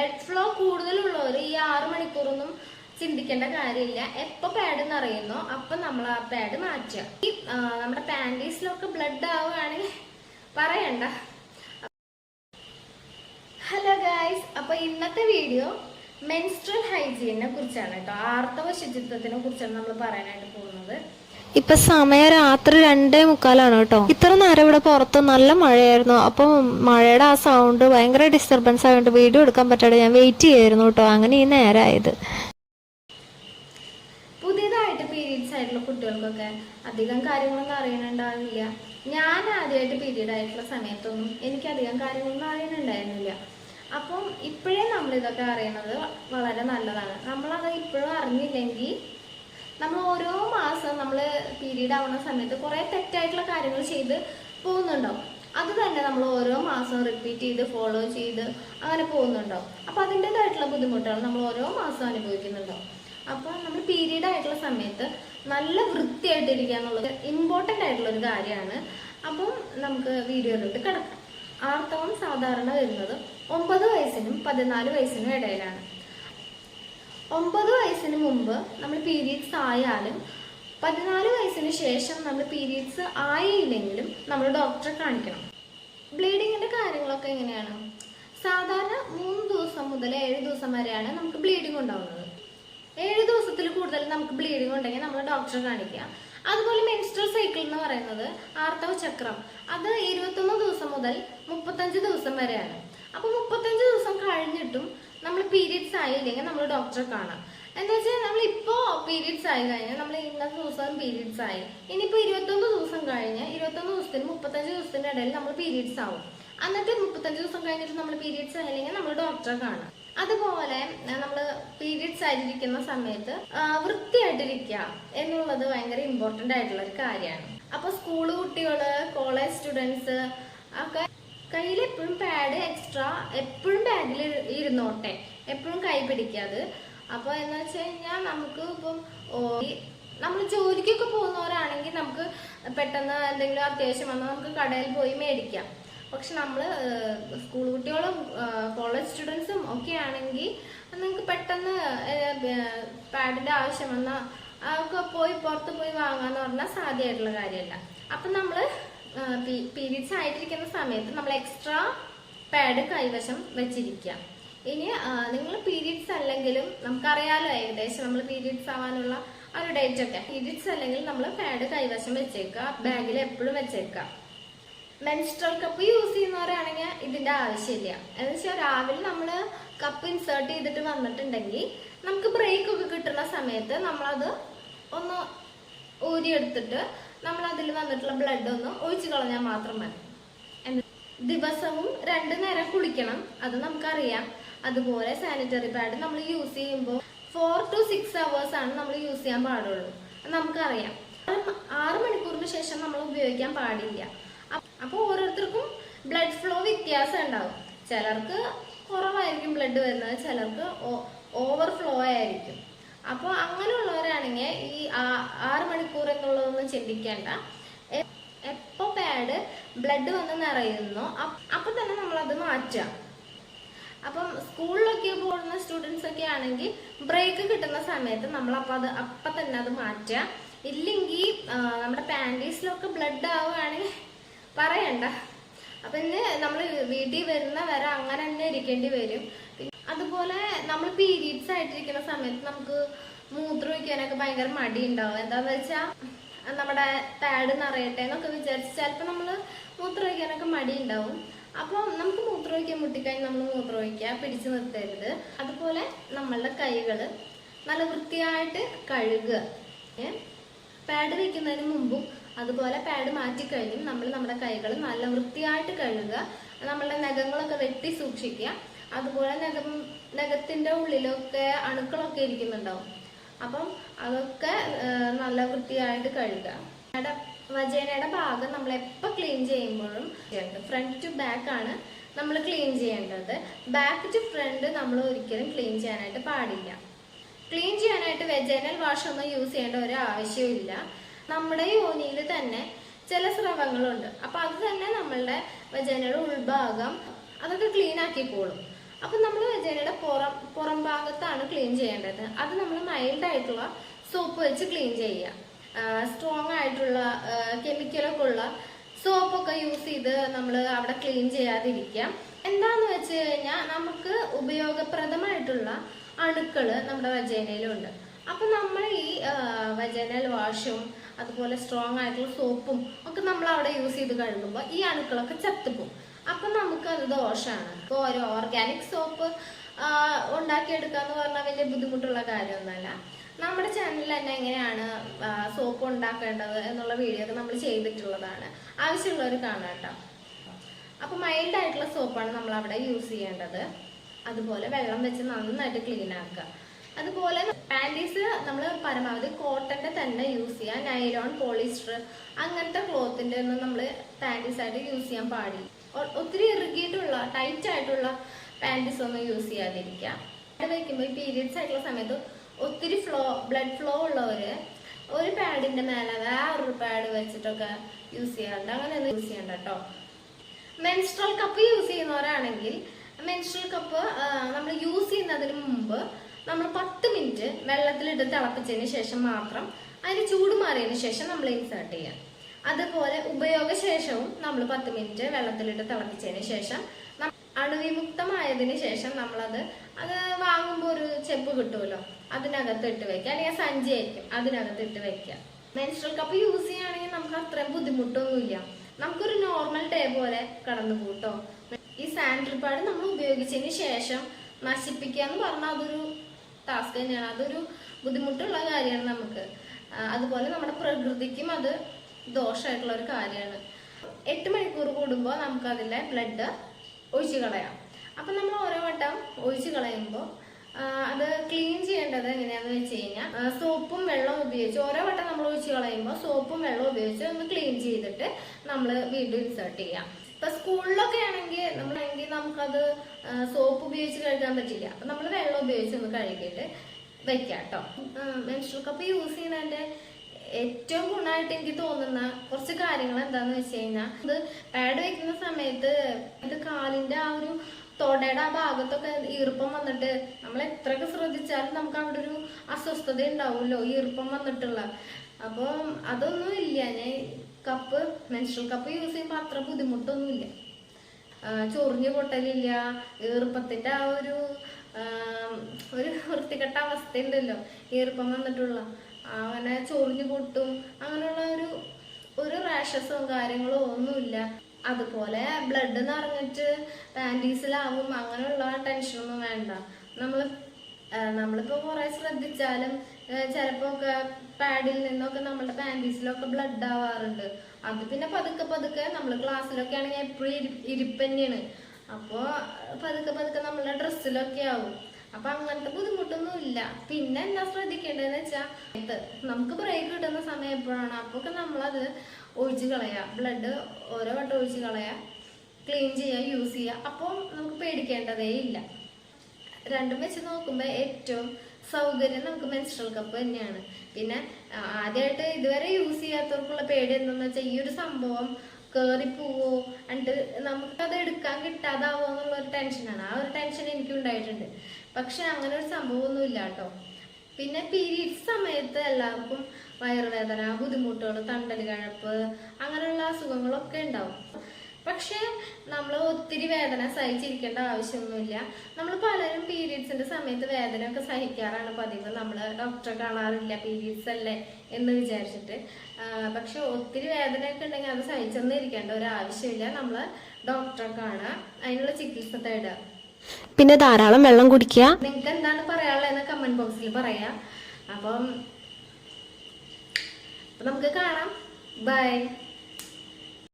Blood flow കൂടുതലുള്ളവർ ഈ ആറ് മണിക്കൂറൊന്നും ചിന്തിക്കേണ്ട കാര്യമില്ല. എപ്പോ പാഡ് നിറയുന്നോ അപ്പൊ നമ്മൾ ആ പാഡ് മാറ്റുക ഈ നമ്മുടെ പാന്റീസിലൊക്കെ ബ്ലഡ് ആവുകയാണെങ്കിൽ പറയണ്ട. ഹലോ ഗായ്സ് അപ്പൊ ഇന്നത്തെ വീഡിയോ മെൻസ്ട്രൽ ഹൈജീനെ കുറിച്ചാണ് കേട്ടോ. ആർത്തവ ശുചിത്വത്തിനെ കുറിച്ചാണ് നമ്മൾ പറയാനായിട്ട് പോകുന്നത്. ഇപ്പൊ സമയം രാത്രി രണ്ടേ മുക്കാലാണ് കേട്ടോ. ഇത്ര നേരം ഇവിടെ പുറത്ത് നല്ല മഴയായിരുന്നു. അപ്പൊ മഴയുടെ ആ സൗണ്ട് ഭയങ്കര ഡിസ്റ്റർബൻസ് ആയതുകൊണ്ട് വീഡിയോ എടുക്കാൻ പറ്റാതെ ഞാൻ വെയിറ്റ് ചെയ്യായിരുന്നു കേട്ടോ. അങ്ങനെ ഈ നേരമായത് പുതിയതായിട്ട് പീരീഡ്സ് ആയിട്ടുള്ള കുട്ടികൾക്കൊക്കെ അധികം കാര്യങ്ങളൊന്നും അറിയണുണ്ടാവില്ല ഞാൻ ആദ്യമായിട്ട് പീരീഡ് ആയിട്ടുള്ള സമയത്തൊന്നും എനിക്ക് അധികം കാര്യങ്ങളൊന്നും അറിയണുണ്ടായിരുന്നില്ല. അപ്പം ഇപ്പോഴേ നമ്മൾ ഇതൊക്കെ അറിയണത് വളരെ നല്ലതാണ്. നമ്മളത് ഇപ്പോഴും അറിഞ്ഞില്ലെങ്കിൽ നമ്മൾ ഓരോ മാസം നമ്മൾ പീരീഡ് ആവുന്ന സമയത്ത് കുറേ തെറ്റായിട്ടുള്ള കാര്യങ്ങൾ ചെയ്ത് പോകുന്നുണ്ടാവും. അത് തന്നെ നമ്മൾ ഓരോ മാസവും റിപ്പീറ്റ് ചെയ്ത് ഫോളോ ചെയ്ത് അങ്ങനെ പോകുന്നുണ്ടോ അപ്പോൾ അതിന്റെതായിട്ടുള്ള ബുദ്ധിമുട്ടുകൾ നമ്മൾ ഓരോ മാസം അനുഭവിക്കുന്നുണ്ടാവും. അപ്പോൾ നമ്മൾ പീരീഡ് ആയിട്ടുള്ള സമയത്ത് നല്ല വൃത്തിയായിട്ടിരിക്കുക എന്നുള്ളത് ഇമ്പോർട്ടന്റ് ആയിട്ടുള്ള ഒരു കാര്യമാണ്. അപ്പം നമുക്ക് വീഡിയോയിലോട്ട് കിടക്കാം. ആർത്തവം സാധാരണ വരുന്നത് ഒമ്പത് വയസ്സിനും പതിനാല് വയസ്സിനും ഇടയിലാണ്. ഒമ്പത് വയസ്സിന് മുമ്പ് നമ്മൾ പീരീഡ്സ് ആയാലും പതിനാല് വയസ്സിന് ശേഷം നമ്മൾ പീരീഡ്സ് ആയില്ലെങ്കിലും നമ്മൾ ഡോക്ടറെ കാണിക്കണം. ബ്ലീഡിങ്ങിന്റെ കാര്യങ്ങളൊക്കെ എങ്ങനെയാണ്? സാധാരണ മൂന്ന് ദിവസം മുതൽ ഏഴ് ദിവസം വരെയാണ് നമുക്ക് ബ്ലീഡിങ് ഉണ്ടാവുന്നത്. ഏഴ് ദിവസത്തിൽ കൂടുതൽ നമുക്ക് ബ്ലീഡിങ് ഉണ്ടെങ്കിൽ നമ്മൾ ഡോക്ടറെ കാണിക്കുക. അതുപോലെ മെൻസ്ട്രൽ സൈക്കിൾ എന്ന് പറയുന്നത് ആർത്തവ ചക്രം. അത് ഇരുപത്തൊന്ന് ദിവസം മുതൽ മുപ്പത്തഞ്ച് ദിവസം വരെയാണ്. അപ്പോൾ മുപ്പത്തഞ്ച് ദിവസം കഴിഞ്ഞിട്ടും നമ്മൾ പീരീഡ്സ് ആയില്ലെങ്കിൽ നമ്മൾ ഡോക്ടറെ കാണാം. എന്താ വെച്ചാൽ നമ്മൾ ഇപ്പോ പീരീഡ്സ് ആയി കഴിഞ്ഞാൽ നമ്മൾ ഇന്നത്തെ ദിവസം പീരീഡ്സ് ആയി. ഇനിയിപ്പോ ഇരുപത്തൊന്ന് ദിവസം കഴിഞ്ഞ് ഇരുപത്തൊന്ന് ദിവസത്തിന് മുപ്പത്തഞ്ച് ദിവസത്തിന്റെ ഇടയിൽ നമ്മൾ പീരീഡ്സ് ആവും. എന്നിട്ട് മുപ്പത്തഞ്ച് ദിവസം കഴിഞ്ഞിട്ട് നമ്മൾ പീരീഡ്സ് ആയില്ലെങ്കിൽ നമ്മൾ ഡോക്ടറെ കാണാം. അതുപോലെ നമ്മൾ പീരീഡ്സ് ആയിരിക്കുന്ന സമയത്ത് വൃത്തിയായിട്ടിരിക്കുക എന്നുള്ളത് ഭയങ്കര ഇമ്പോർട്ടന്റ് ആയിട്ടുള്ള ഒരു കാര്യമാണ്. അപ്പോൾ സ്കൂൾ കുട്ടികൾ കോളേജ് സ്റ്റുഡൻസ് ഒക്കെ കയ്യിൽ എപ്പോഴും പാഡ് എക്സ്ട്രാ എപ്പോഴും ബാഗിൽ ഇരുന്നോട്ടെ. എപ്പോഴും കൈ പിടിക്കാതെ അപ്പോൾ എന്ന് വെച്ച് കഴിഞ്ഞാൽ നമുക്ക് ഇപ്പം നമ്മൾ ജോലിക്കൊക്കെ പോകുന്നവരാണെങ്കിൽ നമുക്ക് പെട്ടെന്ന് എന്തെങ്കിലും അത്യാവശ്യം വന്നാൽ നമുക്ക് കടയിൽ പോയി മേടിക്കാം. പക്ഷെ നമ്മൾ സ്കൂൾ കുട്ടികളും കോളേജ് സ്റ്റുഡൻസും ഒക്കെ ആണെങ്കിൽ നിങ്ങൾക്ക് പെട്ടെന്ന് പാഡിന്റെ ആവശ്യം വന്നാൽ ഒക്കെ പോയി പുറത്ത് പോയി വാങ്ങാന്ന് പറഞ്ഞാൽ സാധ്യമായിട്ടുള്ള കാര്യമല്ല. അപ്പം നമ്മൾ പീരീഡ്സ് ആയിട്ടിരിക്കുന്ന സമയത്ത് നമ്മൾ എക്സ്ട്രാ പാഡ് കൈവശം വെച്ചിരിക്കുക. ഇനി നിങ്ങൾ പീരീഡ്സ് അല്ലെങ്കിലും നമുക്കറിയാലോ ഏകദേശം നമ്മൾ പീരീഡ്സ് ആവാനുള്ള ആ ഒരു ഡേറ്റ് ഒക്കെ. പീരീഡ്സ് അല്ലെങ്കിൽ നമ്മൾ പാഡ് കൈവശം വെച്ചേക്കുക ബാഗിൽ എപ്പോഴും വെച്ചേക്കുക. മെൻസ്ട്രൽ കപ്പ് യൂസ് ചെയ്യുന്നവരാണെങ്കിൽ ഇതിന്റെ ആവശ്യമില്ല. എന്ന് വെച്ചാൽ രാവിലെ നമ്മൾ കപ്പ് ഇൻസേർട്ട് ചെയ്തിട്ട് വന്നിട്ടുണ്ടെങ്കിൽ നമുക്ക് ബ്രേക്ക് ഒക്കെ കിട്ടുന്ന സമയത്ത് നമ്മളത് ഒന്ന് ഊരിയെടുത്തിട്ട് നമ്മൾ അതിൽ വന്നിട്ടുള്ള ബ്ലഡ് ഒന്ന് ഒഴിച്ചു കളഞ്ഞാൽ മാത്രം മതി. ദിവസവും രണ്ടു നേരം കുളിക്കണം അത് നമുക്കറിയാം. അതുപോലെ സാനിറ്ററി പാഡ് നമ്മൾ യൂസ് ചെയ്യുമ്പോൾ ഫോർ ടു സിക്സ് അവേഴ്സ് ആണ് നമ്മൾ യൂസ് ചെയ്യാൻ പാടുള്ളൂ. നമുക്കറിയാം. ആറ് മണിക്കൂറിന് ശേഷം നമ്മൾ ഉപയോഗിക്കാൻ പാടില്ല. അപ്പോൾ ഓരോരുത്തർക്കും ബ്ലഡ് ഫ്ലോ വ്യത്യാസം ഉണ്ടാവും. ചിലർക്ക് കുറവായിരിക്കും ബ്ലഡ് വരുന്നത് ചിലർക്ക് ഓവർ ഫ്ലോ ആയിരിക്കും. അപ്പോൾ അങ്ങനെയുള്ളവരാണെങ്കിൽ ഈ ആറ് മണിക്കൂർ എന്നുള്ളതൊന്നും ചിന്തിക്കേണ്ട എപ്പോ പാഡ് ബ്ലഡ് വന്ന് നിറയുന്നു. അപ്- അപ്പൊ തന്നെ നമ്മളത് മാറ്റുക അപ്പം സ്കൂളിലൊക്കെ പോകുന്ന സ്റ്റുഡൻസ് ഒക്കെ ആണെങ്കിൽ ബ്രേക്ക് കിട്ടുന്ന സമയത്ത് നമ്മൾ അപ്പം അത് അപ്പം തന്നെ അത് മാറ്റുക ഇല്ലെങ്കിൽ നമ്മുടെ പാന്റീസിലൊക്കെ ബ്ലഡ് ആവുകയാണെങ്കിൽ പറയണ്ട. അപ്പൊ ഇന്ന് നമ്മൾ വീട്ടിൽ വരുന്ന വരെ അങ്ങനെ തന്നെ ഇരിക്കേണ്ടി വരും. അതുപോലെ നമ്മൾ പീരീഡ്സ് ആയിട്ടിരിക്കുന്ന സമയത്ത് നമുക്ക് മൂത്രം ഒഴിക്കാനൊക്കെ ഭയങ്കര മടി ഉണ്ടാവും എന്താന്ന് വെച്ചാൽ നമ്മുടെ പാഡ് നിറയട്ടെ എന്നൊക്കെ വിചാരിച്ച് ചിലപ്പോൾ നമ്മൾ മൂത്രം ഒഴിക്കാനൊക്കെ മടി ഉണ്ടാവും അപ്പോൾ നമുക്ക് മൂത്രം ഒഴിക്കാൻ മുട്ടിക്കഴിഞ്ഞ് നമ്മൾ മൂത്രം ഒഴിക്കുക പിടിച്ചു നിർത്തരുത്. അതുപോലെ നമ്മളുടെ കൈകൾ നല്ല വൃത്തിയായിട്ട് കഴുകുക. പാഡ് വെക്കുന്നതിന് മുമ്പും അതുപോലെ പാഡ് മാറ്റിക്കഴിഞ്ഞും നമ്മൾ നമ്മുടെ കൈകൾ നല്ല വൃത്തിയായിട്ട് കഴുകുക. നമ്മളുടെ നഖങ്ങളൊക്കെ വെട്ടി സൂക്ഷിക്കുക. അതുപോലെ നഖം നഖത്തിന്റെ ഉള്ളിലൊക്കെ അണുക്കളൊക്കെ ഇരിക്കുന്നുണ്ടാവും. അപ്പം അതൊക്കെ നല്ല വൃത്തിയായിട്ട് കഴുകുക നമ്മുടെ വജേനയുടെ ഭാഗം നമ്മൾ എപ്പോൾ ക്ലീൻ ചെയ്യുമ്പോഴും ഫ്രണ്ട് ടു ബാക്ക് ആണ് നമ്മൾ ക്ലീൻ ചെയ്യേണ്ടത്. ബാക്ക് ടു ഫ്രണ്ട് നമ്മൾ ഒരിക്കലും ക്ലീൻ ചെയ്യാനായിട്ട് പാടില്ല. ക്ലീൻ ചെയ്യാനായിട്ട് വെജൈനൽ വാഷ് ഒന്നും യൂസ് ചെയ്യേണ്ട ഒരു ആവശ്യമില്ല. നമ്മുടെ യോനിയിൽ തന്നെ ചില സ്രവങ്ങളുണ്ട്. അപ്പൊ അത് തന്നെ നമ്മളുടെ വെജൈനയുടെ ഉൾഭാഗം അതൊക്കെ ക്ലീൻ ആക്കിക്കോളും അപ്പൊ നമ്മൾ വെജൈനയുടെ പുറം പുറം ഭാഗത്താണ് ക്ലീൻ ചെയ്യേണ്ടത്. അത് നമ്മൾ മൈൽഡ് ആയിട്ടുള്ള സോപ്പ് വെച്ച് ക്ലീൻ ചെയ്യുക. സ്ട്രോങ് ആയിട്ടുള്ള കെമിക്കലൊക്കെ ഉള്ള സോപ്പൊക്കെ യൂസ് ചെയ്ത് നമ്മൾ അവിടെ ക്ലീൻ ചെയ്യാതിരിക്കാം എന്താന്ന് വെച്ച് കഴിഞ്ഞാൽ നമുക്ക് ഉപയോഗപ്രദമായിട്ടുള്ള അണുക്കൾ നമ്മുടെ വജേനയിലുണ്ട്. അപ്പൊ നമ്മൾ ഈ വജേനൽ വാഷും അതുപോലെ സ്ട്രോങ് ആയിട്ടുള്ള സോപ്പും ഒക്കെ നമ്മൾ അവിടെ യൂസ് ചെയ്ത് കഴുകുമ്പോൾ ഈ അണുക്കളൊക്കെ ചത്തുപോകും. അപ്പൊ നമുക്ക് അത് ദോഷമാണ് ഇപ്പോൾ ഒരു ഓർഗാനിക് സോപ്പ് ഉണ്ടാക്കിയെടുക്കാന്ന് പറഞ്ഞാൽ വലിയ ബുദ്ധിമുട്ടുള്ള കാര്യമൊന്നുമല്ല. നമ്മുടെ ചാനലിൽ തന്നെ എങ്ങനെയാണ് സോപ്പ് ഉണ്ടാക്കേണ്ടത് എന്നുള്ള വീഡിയോ ഒക്കെ നമ്മൾ ചെയ്തിട്ടുള്ളതാണ്. ആവശ്യമുള്ളവർ കാണാം കേട്ടോ. അപ്പൊ മൈൽഡ് ആയിട്ടുള്ള സോപ്പാണ് നമ്മൾ അവിടെ യൂസ് ചെയ്യേണ്ടത്. അതുപോലെ വെള്ളം വെച്ച് നന്നായിട്ട് ക്ലീൻ ആക്കുക. അതുപോലെ പാന്റീസ് നമ്മൾ പരമാവധി കോട്ടന്റെ തന്നെ യൂസ് ചെയ്യുക. നൈലോൺ പോളിസ്റ്റർ അങ്ങനത്തെ ക്ലോത്തിന്റെ ഒന്നും നമ്മൾ പാന്റീസ് ആയിട്ട് യൂസ് ചെയ്യാൻ പാടില്ല. ഒത്തിരി ഇറുകിയിട്ടുള്ള ടൈറ്റ് ആയിട്ടുള്ള പാന്റീസ് ഒന്നും യൂസ് ചെയ്യാതിരിക്കുക അത് വയ്ക്കുമ്പോൾ ഈ പീരിയഡ്സ് ആയിട്ടുള്ള സമയത്ത് ഒത്തിരി ഫ്ലോ ബ്ലഡ് ഫ്ലോ ഉള്ളവർ ഒരു പാഡിന്റെ മേലെ വേറൊരു പാഡ് വെച്ചിട്ടൊക്കെ യൂസ് ചെയ്യാറുണ്ട്. അങ്ങനെ ഒന്നും യൂസ് ചെയ്യണ്ട കേട്ടോ മെൻസ്ട്രൽ കപ്പ് യൂസ് ചെയ്യുന്നവരാണെങ്കിൽ മെൻസ്ട്രൽ കപ്പ് നമ്മൾ യൂസ് ചെയ്യുന്നതിന് മുമ്പ് നമ്മൾ പത്ത് മിനിറ്റ് വെള്ളത്തിലിട്ട് തിളപ്പിച്ചതിന് ശേഷം മാത്രം അതിന് ചൂട് മാറിയതിന് ശേഷം നമ്മൾ ഇൻസേർട്ട് ചെയ്യാം. അതുപോലെ ഉപയോഗശേഷവും നമ്മൾ പത്ത് മിനിറ്റ് വെള്ളത്തിലിട്ട് തിളപ്പിച്ചതിന് ശേഷം അണുവിമുക്തമായതിന് ശേഷം നമ്മളത് അത് വാങ്ങുമ്പോൾ ഒരു ചെപ്പ് കിട്ടുമല്ലോ അതിനകത്ത് ഇട്ട് വെക്കുക. അല്ലെങ്കിൽ സഞ്ചി ആയിരിക്കും അതിനകത്ത് ഇട്ട് വെക്കുക. മെൻസ്ട്രൽ കപ്പ് യൂസ് ചെയ്യുകയാണെങ്കിൽ നമുക്ക് അത്രയും ബുദ്ധിമുട്ടൊന്നുമില്ല. നമുക്കൊരു നോർമൽ ഡേ പോലെ കടന്നു കൂട്ടോ ഈ സാനിറ്ററി പാഡ് നമ്മൾ ഉപയോഗിച്ചതിന് ശേഷം നശിപ്പിക്കുക എന്ന് പറഞ്ഞാൽ അതൊരു ടാസ്ക് തന്നെയാണ്. അതൊരു ബുദ്ധിമുട്ടുള്ള കാര്യമാണ് നമുക്ക്. അതുപോലെ നമ്മുടെ പ്രകൃതിക്കും അത് ദോഷമായിട്ടുള്ള ഒരു കാര്യമാണ്. എട്ട് മണിക്കൂർ കൂടുമ്പോൾ നമുക്കതിലെ ബ്ലഡ് ഒഴിച്ചു കളയാം. അപ്പം നമ്മൾ ഓരോ വട്ടം ഒഴിച്ചു കളയുമ്പോൾ അത് ക്ലീൻ ചെയ്യേണ്ടത് എങ്ങനെയാണെന്ന് വെച്ച് കഴിഞ്ഞാൽ സോപ്പും വെള്ളവും ഉപയോഗിച്ച് ഓരോ വട്ടം നമ്മൾ ഒഴിച്ചു കളയുമ്പോൾ സോപ്പും വെള്ളവും ഉപയോഗിച്ച് ഒന്ന് ക്ലീൻ ചെയ്തിട്ട് നമ്മൾ വീണ്ടും ഇൻസേർട്ട് ചെയ്യാം. ഇപ്പൊ സ്കൂളിലൊക്കെ ആണെങ്കിൽ നമ്മളാണെങ്കിൽ നമുക്കത് സോപ്പ് ഉപയോഗിച്ച് കഴുകാൻ പറ്റില്ല. അപ്പൊ നമ്മൾ വെള്ളം ഉപയോഗിച്ച് ഒന്ന് കഴുകിയിട്ട് വെക്കാം കേട്ടോ മെൻസ്ട്രൽ കപ്പ് യൂസ് ചെയ്യുന്നതിന്റെ ഏറ്റവും ഗുണമായിട്ട് എനിക്ക് തോന്നുന്ന കുറച്ച് കാര്യങ്ങൾ എന്താന്ന് വെച്ച് കഴിഞ്ഞാൽ ഇത് പാഡ് വെക്കുന്ന സമയത്ത് ഇത് കാലിന്റെ ആ ഒരു തൊടയുടെ ആ ഭാഗത്തൊക്കെ ഈർപ്പം വന്നിട്ട് നമ്മൾ എത്രയൊക്കെ ശ്രദ്ധിച്ചാലും നമുക്ക് അവിടെ ഒരു അസ്വസ്ഥത ഉണ്ടാവുമല്ലോ ഈർപ്പം വന്നിട്ടുള്ള. അപ്പോൾ അതൊന്നും ഇല്ല. ഞാൻ കപ്പ് മെൻസ്ട്രൽ കപ്പ് യൂസ് ചെയ്യുമ്പോൾ അത്ര ബുദ്ധിമുട്ടൊന്നുമില്ല. ചൊറിഞ്ഞു പൊട്ടലില്ല ഈർപ്പത്തിന്റെ ആ ഒരു ഒരു വൃത്തികെട്ട അവസ്ഥയുണ്ടല്ലോ ഈർപ്പം വന്നിട്ടുള്ള. അങ്ങനെ ചൊറിഞ്ഞു പൊട്ടും അങ്ങനെയുള്ള ഒരു ഒരു റാഷസും കാര്യങ്ങളോ ഒന്നുമില്ല. അതുപോലെ ബ്ലഡ് നിറഞ്ഞിട്ട് പാന്റീസിലാവും അങ്ങനെയുള്ള ടെൻഷനൊന്നും വേണ്ട. നമ്മൾ നമ്മളിപ്പോൾ കുറെ ശ്രദ്ധിച്ചാലും ചിലപ്പോ ഒക്കെ പാഡിൽ നിന്നൊക്കെ നമ്മുടെ പാന്റീസിലൊക്കെ ബ്ലഡ് ആവാറുണ്ട്. അത് പിന്നെ പതുക്കെ പതുക്കെ നമ്മൾ ക്ലാസ്സിലൊക്കെ ആണെങ്കിൽ എപ്പോഴും ഇരിപ്പ് തന്നെയാണ്. അപ്പോൾ പതുക്കെ പതുക്കെ നമ്മളുടെ ഡ്രസ്സിലൊക്കെ ആവും. അപ്പൊ അങ്ങനത്തെ ബുദ്ധിമുട്ടൊന്നും ഇല്ല. പിന്നെ എന്താ ശ്രദ്ധിക്കേണ്ടതെന്ന് വെച്ചാൽ ഇത് നമുക്ക് ബ്രേക്ക് കിട്ടുന്ന സമയം എപ്പോഴാണ് അപ്പൊക്കെ നമ്മളത് ഒഴിച്ച് കളയാ. ബ്ലഡ് ഓരോ വട്ടം ഒഴിച്ച് കളയാ. ക്ലീൻ ചെയ്യാ യൂസ് ചെയ്യാ. അപ്പോൾ നമുക്ക് പേടിക്കേണ്ടതേ ഇല്ല. രണ്ടും വെച്ച് നോക്കുമ്പോൾ ഏറ്റവും സൗകര്യം നമുക്ക് മെൻസ്ട്രൽ കപ്പ് തന്നെയാണ്. പിന്നെ ആദ്യമായിട്ട് ഇതുവരെ യൂസ് ചെയ്യാത്തവർക്കുള്ള പേടി എന്താണെന്ന് വെച്ചാൽ ഈ ഒരു സംഭവം കേറി പോവോ എന്നിട്ട് നമുക്കത് എടുക്കാൻ കിട്ടാതാവോ എന്നുള്ള ഒരു ടെൻഷനാണ് ആ ഒരു ടെൻഷൻ എനിക്കും ഉണ്ടായിട്ടുണ്ട് പക്ഷെ അങ്ങനെ ഒരു സംഭവമൊന്നും ഇല്ല കേട്ടോ പിന്നെ പീരീഡ്സ് സമയത്ത് എല്ലാവർക്കും വയറുവേദന ബുദ്ധിമുട്ടുകൾ തണ്ടൽ കഴപ്പ് അങ്ങനെയുള്ള അസുഖങ്ങളൊക്കെ ഉണ്ടാവും. പക്ഷെ നമ്മൾ ഒത്തിരി വേദന സഹിച്ചിരിക്കേണ്ട ആവശ്യമൊന്നുമില്ല. നമ്മൾ പലരും പീരീഡ്സിന്റെ സമയത്ത് ഒക്കെ സഹിക്കാറാണ് പതിവ്. നമ്മൾ ഡോക്ടറെ കാണാറില്ല പീരീഡ്സ് അല്ലേ എന്ന് വിചാരിച്ചിട്ട്. പക്ഷെ ഒത്തിരി വേദനയൊക്കെ ഉണ്ടെങ്കിൽ അത് സഹിച്ചൊന്നും ഇരിക്കേണ്ട ഒരു ആവശ്യമില്ല. നമ്മൾ ഡോക്ടറെ കാണുക അതിനുള്ള ചികിത്സ തേടുക. പിന്നെ ധാരാളം വെള്ളം കുടിക്കുക. നിങ്ങൾക്ക് എന്താണ് പറയാനുള്ളതെന്ന് കമന്റ് ബോക്സിൽ പറയാം. അപ്പം നമുക്ക് കാണാം. ബൈ